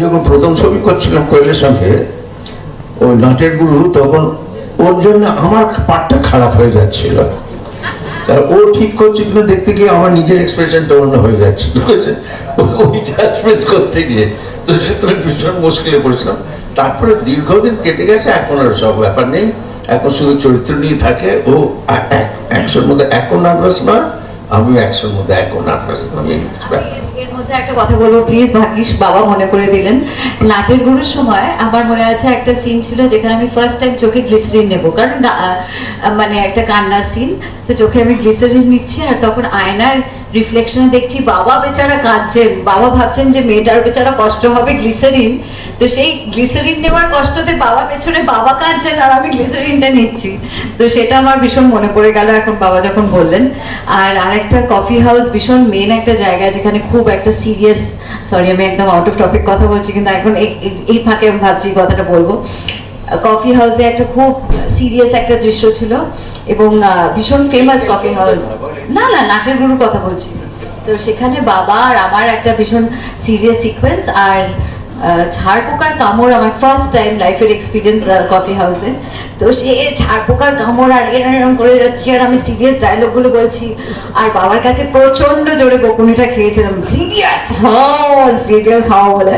যখন প্রথম ছবি করছিলাম কোয়েলের সঙ্গে, ওই নাটের গুরু তখন ওর জন্য আমার পাটটা খারাপ হয়ে যাচ্ছিল। কারণ ও ঠিক করছে কিনা দেখতে গিয়ে আমার নিজের এক্সপ্রেশনটা অন্য হয়ে যাচ্ছে। ওই জাজমেন্ট করতে গিয়ে তো সুতরাং ভীষণ মুশকিলে পড়েছিলাম। তারপরে দীর্ঘদিন কেটে গেছে, এখন আর সব ব্যাপার নেই। এখন শুধু চরিত্র নিয়ে থাকে। ও একশোর মধ্যে এখন নার্ভাস না আমি একশোর মধ্যে এখন নার্ভাস না আমি এর মধ্যে একটা কথা বলব প্লিজ ভাগ্যিস বাবা মনে করে দিলেন। নাটের গুরুর সময় আমার মনে আছে একটা সিন ছিল যেখানে আমি ফার্স্ট টাইম চোখে গ্লিসারিন নেব। কারণ মানে একটা কান্নার সিন তো চোখে আমি গ্লিসারিন নিচ্ছি আর তখন আয়নার রিফ্লেকশনে দেখছি, বাবা বেচারা কাঁদছেন। বাবা ভাবছেন যে মেয়েটার বেচারা কষ্ট হবে গ্লিসারিন তো সেই গ্লিসারিন নেওয়ার কষ্টতে বাবা পেছনে বাবা কাঁদছেন আর আমি গ্লিসারিনটা নিচ্ছি। তো সেটা আমার ভীষণ মনে পড়ে গেল এখন বাবা যখন বললেন। আর আরেকটা কফি হাউস ভীষণ মেন একটা জায়গা যেখানে খুব একটা সিরিয়াস সরি আমি একদম আউট অফ টপিক কথা বলছি, কিন্তু এখন এই ফাঁকে আমি ভাবছি কথাটা বলব। কফি হাউসে একটা খুব সিরিয়াস একটা দৃশ্য ছিল এবং ভীষণ ফেমাস কফি হাউস না না নাটের গুরুর কথা বলছি। তো সেখানে বাবা আর আমার একটা ভীষণ সিরিয়াস সিকোয়েন্স আর ঝাড় পোকার কামড় আমার ফার্স্ট টাইম লাইফের এক্সপিরিয়েন্স কফি হাউসে তো সে ঝাড় পোকার কামড় আর এরম এরম করে যাচ্ছি আর আমি সিরিয়াস ডায়লগগুলো বলছি। আর বাবার কাছে প্রচণ্ড জোরে বকুনিটা খেয়েছিলাম। সিরিয়াস হও সিরিয়াস হও বলে।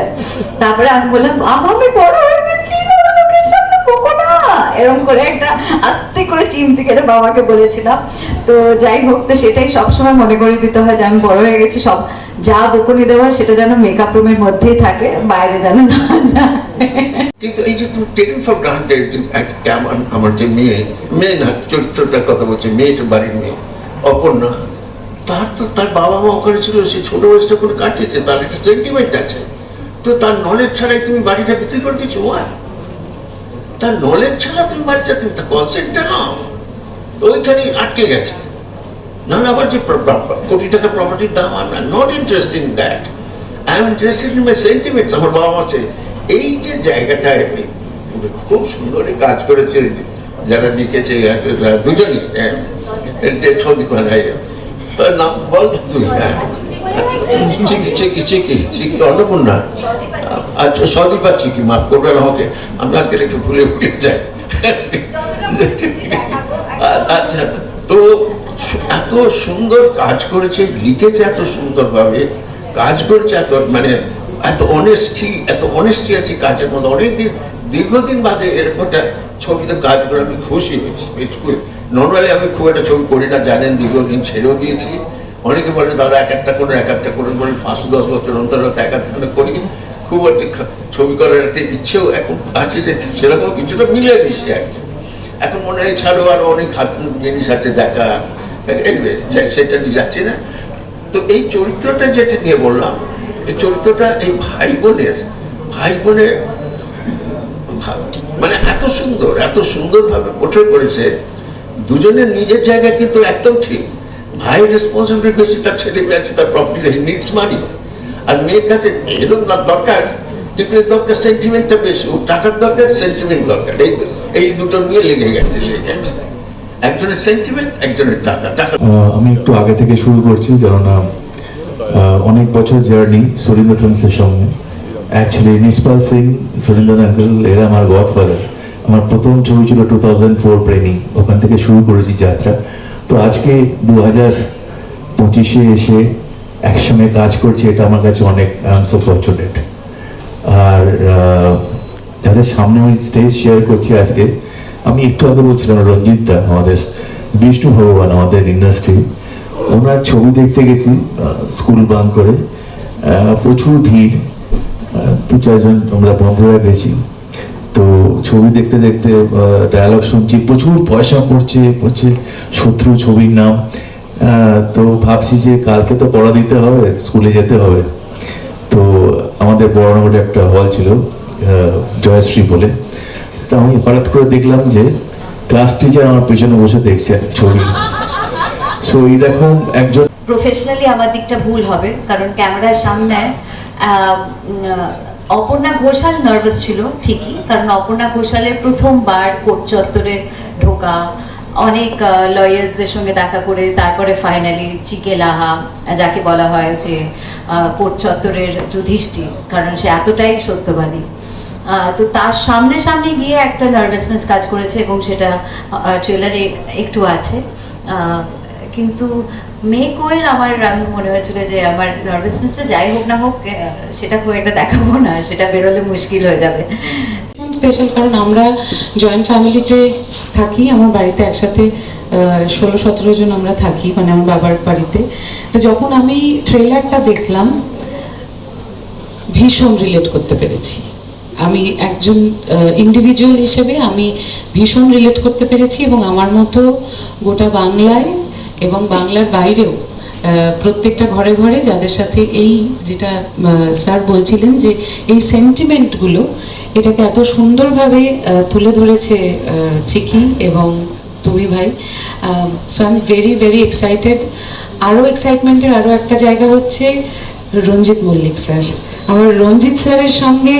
তারপরে আমি বললাম বাবা আমি বড় হয়ে এরকম করে একটা আস্তে করে চিমটি কেটে বাবাকে বলেছিলাম। তো যাই হোক, তো সেটাই সবসময় মনে করে দিতে হয় যে আমি বড় হয়ে গেছি, সব যা বকুনি দেওয়ার সেটা যেন মেকআপ রুমের মধ্যেই থাকে, বাইরে যেন না যায়। কিন্তু এই যে তুমি টেকেন ফর গ্রান্টেড আমার আমার যে মেয়ে মেয়ে না, চরিত্রটার কথা বলছে মেয়েটা বাড়ির মেয়ে, অপর্ণা, তার তো, তার বাবা মা ওখানে ছিল, সে ছোট বয়সটা করে কাটিয়েছে, তার একটা সেন্টিমেন্ট আছে। তো তার নলেজ ছাড়াই তুমি বাড়িটা বিক্রি করে দিচ্ছ ওয়া তার নলেজ ছাড়া তুমি বাড়িটা তুমি তার কনসেন্টটা নাও ওইখানেই আটকে গেছে। না আবার যে কোটি টাকা প্রপার্টির দাম I not interest in that I am interested in my sentiments আমার বাবা আছে। এই যে জায়গাটায় খুব সুন্দর কাজ করেছে যারা লিখেছে দুজনই হ্যাঁ, সন্দীপ তার নাম বল তুই হ্যাঁ। চিকি চিকি চিকি চিকি, অন্নপূর্ণা। আচ্ছা সদীপ চিকি মাফ করবেন আমাকে। আমি একটু ভুলে উঠে যাই। আচ্ছা তো এত সুন্দর কাজ করেছে, লিখেছে এত সুন্দরভাবে, কাজ করেছে এত মানে এত অনেস্টি এত অনেস্টি আছে কাজের মধ্যে। অনেকদিন, দীর্ঘদিন বাদে এরকম একটা ছবিতে কাজ করে আমি খুশি হয়েছি। বেশ নর্মালি আমি খুব একটা ছবি করি না, জানেন, দীর্ঘদিন ছেড়েও দিয়েছি। অনেকে বলে, দাদা, এক একটা করে এক একটা করে বলে পাঁচশো দশ বছর অন্তর এক একটা করি খুব একটা ছবি করার একটা ইচ্ছেও এখন আছে যে সেরকম কিছুটা মিলে মিশে আর কি। এখন মনে হয় ছাড়ো আরও অনেক হাত জিনিস আছে দেখা। সেটা নিয়ে যাচ্ছি না। তো এই চরিত্রটা যেটা নিয়ে বললাম, এই চরিত্রটা এই ভাই বোনের ভাই বোনের মানে এত সুন্দর, এত সুন্দরভাবে পোট্রে করেছে। দুজনের নিজের জায়গা কিন্তু একদম ঠিক। বেশি তার ছেলে মেয়ে আছে তার প্রপার্টি নিডস মানি আর মেয়ের কাছে এরকম না দরকার, কিন্তু এর দরকার সেন্টিমেন্টটা বেশি। ও টাকার দরকার সেন্টিমেন্ট দরকার। এই এই দুটো নিয়ে লেগে গেছে লেগে গেছে। একজনের সেন্টিমেন্ট একজনের টাকা। টাকা আমি একটু আগে থেকে শুরু করছি, কেননা অনেক বছর জার্নি সুরিন্দ্র ফিল্মসের সঙ্গে। অ্যাকচুয়ালি নিষ্পাল সিং সুরিন্দ্র আঙ্কেল এরা আমার গডফাদার আমার প্রথম ছবি ছিল টু থাউজেন্ড ফোর প্রেমী। ওখান থেকে শুরু করেছি যাত্রা। তো আজকে দু হাজার পঁচিশে এসে একসঙ্গে কাজ করছি, এটা আমার কাছে অনেক আই ফর্চুনেট আর যাদের সামনে আমি স্টেজ শেয়ার করছি আজকে, আমি একটু আগে বলছিলাম, রঞ্জিত দা, আমাদের বিষ্ণু ভগবান, আমাদের ইন্ডাস্ট্রি ওনার ছবি দেখতে গেছি স্কুল বাং করে। প্রচুর ভিড়। দু চারজন আমরা বন্ধুরা গেছি। ছবি দেখতে দেখতে ডায়ালগ শুনছি, প্রচুর পয়সা পড়ছে পড়ছে শত্রু ছবির নাম। তো ভাবছি যে কালকে তো পড়া দিতে হবে, স্কুলে যেতে হবে। তো আমাদের বড়নগরে একটা হল ছিল জয়শ্রী বলে। তো আমি হঠাৎ করে দেখলাম যে ক্লাস টিচার আমার পেছনে বসে দেখছে ছবি। সো এরকম একজন প্রফেশনালি আমার দিকটা ভুল হবে, কারণ ক্যামেরার সামনে অপর্ণা ঘোষাল নার্ভাস ছিল, ঠিকই। কারণ অপর্ণা ঘোষালের প্রথমবার কোট চত্বরে ঢোকা, অনেক লয়ার্সদের সঙ্গে দেখা করে, তারপরে ফাইনালি চিকে লাহা, যাকে বলা হয় যে কোর্ট চত্বরের যুধিষ্ঠির, কারণ সে এতটাই সত্যবাদী। তো তার সামনে সামনে গিয়ে একটা নার্ভাসনেস কাজ করেছে এবং সেটা ট্রেলারে একটু আছে। কিন্তু মে কোয়েল আমার, আমি মনে হয়েছিল যে আমার নার্ভাসনেসটা যাই হোক না হোক সেটা একটা দেখাবো না, সেটা বেরোলে মুশকিল হয়ে যাবে। স্পেশাল কারণ আমরা জয়েন্ট ফ্যামিলিতে থাকি, আমার বাড়িতে একসাথে ষোলো, সতেরো জন আমরা থাকি মানে আমার বাবার বাড়িতে। তো যখন আমি ট্রেলারটা দেখলাম, ভীষণ রিলেট করতে পেরেছি। আমি একজন ইন্ডিভিজুয়াল হিসেবে আমি ভীষণ রিলেট করতে পেরেছি এবং আমার মতো গোটা বাংলায় এবং বাংলার বাইরেও প্রত্যেকটা ঘরে ঘরে যাদের সাথে এই যেটা স্যার বলছিলেন যে এই সেন্টিমেন্টগুলো এটাকে এত সুন্দরভাবে তুলে ধরেছে চিকি এবং তুমি ভাই। So I am very very excited আরও এক্সাইটমেন্টের আরও একটা জায়গা হচ্ছে রঞ্জিত মল্লিক স্যার। আমার রঞ্জিত স্যারের সঙ্গে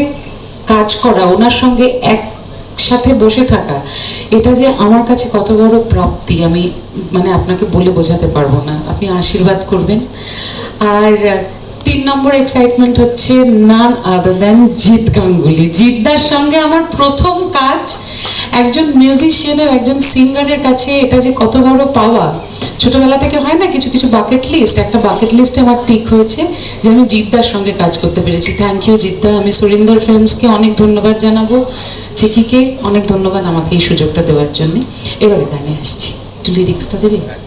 কাজ করা, ওনার সঙ্গে একসাথে বসে থাকা, এটা যে আমার কাছে কত বড় প্রাপ্তি, আমি মানে আপনাকে বলে বোঝাতে পারব না। আপনি আশীর্বাদ করবেন। আর তিন নম্বর এক্সাইটমেন্ট হচ্ছে নান আদার দেন জিৎ গাঙ্গুলি। জিৎদার সঙ্গে আমার প্রথম কাজ, একজন মিউজিশিয়ানের একজন সিঙ্গারের কাছে এটা যে কত বড় পাওয়া। ছোটবেলা থেকে হয় না, কিছু কিছু বাকেট লিস্ট একটা বাকেট লিস্টে আমার ঠিক হয়েছে। যে আমি জিদ্দার সঙ্গে কাজ করতে পেরেছি। থ্যাংক ইউ জিদ্দা। আমি সুরিন্দর ফিল্মসকে অনেক ধন্যবাদ জানাব চিকিকে অনেক ধন্যবাদ আমাকে এই সুযোগটা দেওয়ার জন্য। এবারে গানে আসছি। একটু লিরিক্সটা দেবে?